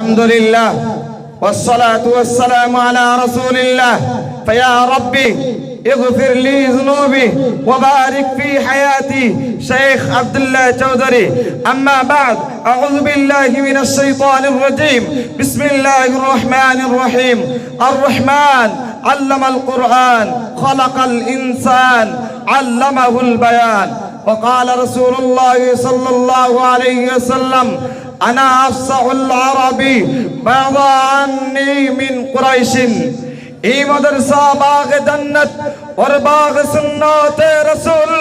الحمد لله والصلاة والسلام على رسول الله فيا ربي اغفر لي ذنوبي وبارك في حياتي شيخ عبد الله چودري أما بعد أعوذ بالله من الشيطان الرجيم بسم الله الرحمن الرحيم الرحمن علم القرآن خلق الإنسان علمه البيان وقال رسول الله صلى الله عليه وسلم আনা আফসাহুল আরবি বাবা আন্নি মিন কুরাইশিন। এই মাদ্রাসা বাগ জান্নাত और बाग सुन्नत रसूल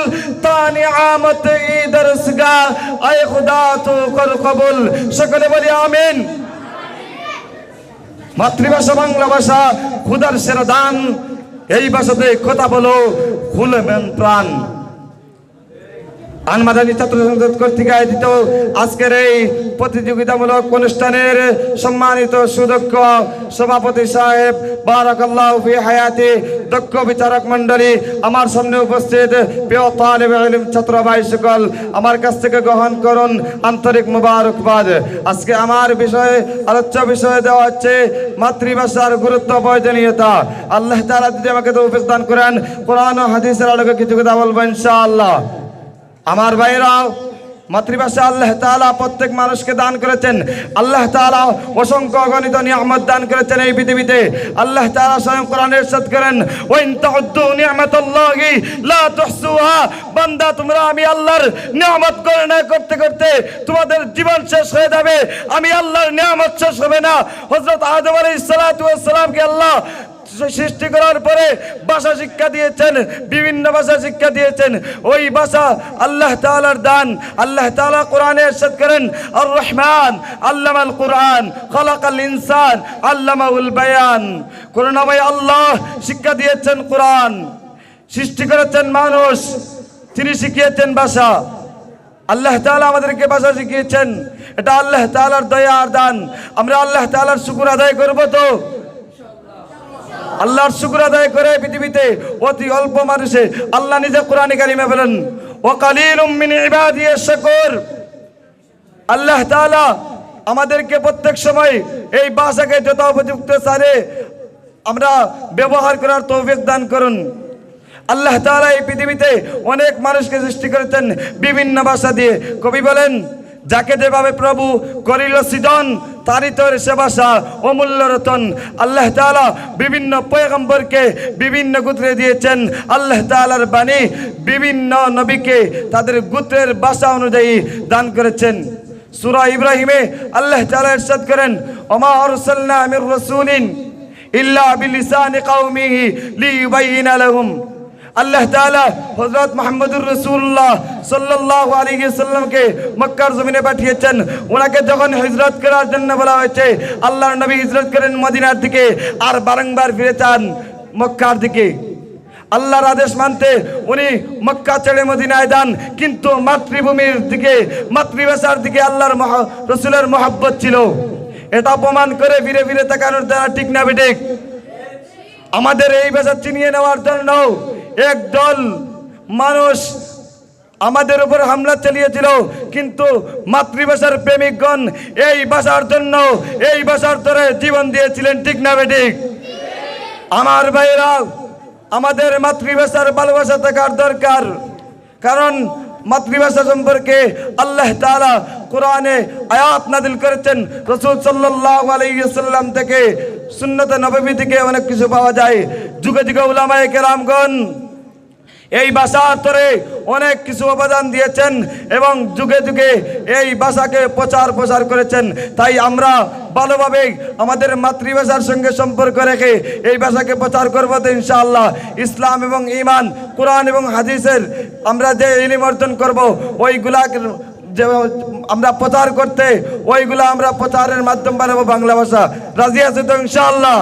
तानी आमत ई दरसगा आए खुदा तो कर कबूल सकले बोले आमीन মাতৃভাষা, বাংলা ভাষা, খুদার সেরা দান এই ভাষাতে কথা বলো, খুলে মেন প্রাণ। আনমাদানী ছাত্র সংসদ কর্তৃক আজকের এই প্রতিযোগিতামূলক অনুষ্ঠানের সম্মানিত সুদক্ষ সভাপতি সাহেব বারাকাল্লাহ হায়াতি দক্ষ বিচারক মণ্ডলী আমার সামনে উপস্থিত প্রিয় ছাত্র ভাই সকল আমার কাছ থেকে গ্রহণ করুন আন্তরিক মুবারকবাদ। আজকে আমার বিষয়ে, আলোচ্য বিষয়ে দেওয়া হচ্ছে মাতৃভাষার গুরুত্ব, প্রয়োজনীয়তা। আল্লাহ তাআলা যদি আমাকে দান করেন, কোরআন হাদিসের আলোকে কিছু কথা বলব ইনশাআল্লাহ। আমার ভাইরা মাতৃভাষা আল্লাহ তাআলা প্রত্যেক মানুষকে দান করেছেন। আল্লাহ তালা অসংখ্য অগণিত নিয়ামত দান করেছেন এই পৃথিবীতে। আল্লাহ তালা স্বয়ং কোরআনে ইরশাদ করেন বান্দা, তোমরা আমি আল্লাহর নিয়ামত করে না করতে করতে তোমাদের জীবন শেষ হয়ে যাবে। আমি আল্লাহর নিয়ামত শেষ হবে না। হযরত আদম আলাইহিস সালাতু ওয়াস সালামকে আল্লাহ সৃষ্টি করার পরে ভাষা শিক্ষা দিয়েছেন, বিভিন্ন ভাষা শিক্ষা দিয়েছেন। ওই ভাষা আল্লাহ তাআলার দান। আল্লাহ তাআলা কোরআনে ইরশাদ করেন আর রহমান আল্লামাল কোরআন, খলাকাল ইনসান, আল্লামাউল বায়ান। করুণাময় আল্লাহ শিক্ষা দিয়েছেন কোরআন। সৃষ্টি করেছেন মানুষ, তিনি শিখিয়েছেন ভাষা আল্লাহ তাআলা আমাদেরকে ভাষা শিখিয়েছেন। এটা আল্লাহ তাআলার দয়া আর দান। আমরা আল্লাহ তাআলার শুকুর আদায় করব তো? আল্লাহর শুক্র আদায় করে পৃথিবীতে অতি অল্প মানুষে আল্লাহ নিজে কোরআনে কারিমে বলেন, ও ইবাদিয়াশ আল্লাহ তাআলা আমাদেরকে প্রত্যেক সময় এই ভাষাকে যথা উপযুক্ত সারে আমরা ব্যবহার করার তৌফিক দান করুন। আল্লাহ তালা এই পৃথিবীতে অনেক মানুষকে সৃষ্টি করেছেন বিভিন্ন ভাষা দিয়ে। কবি বলেন যাকে যেভাবে প্রভু করিল সিদন, তারই তোর সে ভাষা অমূল্য রতন। আল্লাহ তালা বিভিন্ন পয়গম্বরকে বিভিন্ন গোত্রে দিয়েছেন। আল্লাহ তাআলার বাণী বিভিন্ন নবীকে তাদের গোত্রের বাসা অনুযায়ী দান করেছেন। সুরা ইব্রাহিমে আল্লাহ তালা ইরশাদ করেন, ওমা আরসালনা মির রাসূলিন ইল্লা বিলিসানি কওমিহি লিয়ুবাইয়িনা লাহুম। আল্লাহ তাআলা হজরত মুহাম্মদুর রসুল্লাহ সাল্লাল্লাহু আলাইহি সাল্লামকে মক্কার জমিনে পাঠিয়েছেন। ওনাকে যখন হিজরত করার জন্য বলা হয়েছে, আল্লাহর নবী হিজরত করেন মদিনার দিকে আর বারংবার ফিরে চান মক্কার দিকে। আল্লাহর আদেশ মানতে উনি মক্কা ছেড়ে মদিনায় যান, কিন্তু মাতৃভূমির দিকে, মাতৃভাষার দিকে আল্লাহর রসুলের মহাব্বত ছিল। এটা প্রমাণ করে ফিরে ফিরে তাকানোর দ্বারা ঠিক না, বেঠিক। আমাদের এই ভাষা চিনিয়ে নেওয়ার জন্য একদল মানুষ আমাদের উপর হামলা চালিয়েছিল, কিন্তু মাতৃভাষার প্রেমিকগণ এই ভাষার জন্য, এই ভাষার ধরে জীবন দিয়েছিলেন, ঠিক না বেঠিক আমার ভাইরা আমাদের মাতৃভাষার ভালোবাসা থাকার দরকার, কারণ মাতৃভাষা সম্পর্কে আল্লাহ তাআলা কোরআনে আয়াত নাদিল করেছেন, রসুল সাল্লাল্লাহু আলাইহি সাল্লাম থেকে, সুন্নত নববী থেকে অনেক কিছু পাওয়া যায়। যুগে যুগে উলামায়ে কেরামগণ এই ভাষার তরে অনেক কিছু অবদান দিয়েছেন এবং যুগে যুগে এই ভাষাকে প্রচার প্রচার করেছেন। তাই আমরা ভালোভাবে আমাদের মাতৃভাষার সঙ্গে সম্পর্ক রেখে এই ভাষাকে প্রচার করব তো ইনশাআল্লাহ। ইসলাম এবং ইমান কোরআন এবং হাদিসের আমরা যে ইলিম অর্জন করব, ওইগুলা যে আমরা প্রচার করতে, ওইগুলা আমরা প্রচারের মাধ্যম বানাবো বাংলা ভাষা। রাজি আছে তো ইনশাআল্লাহ?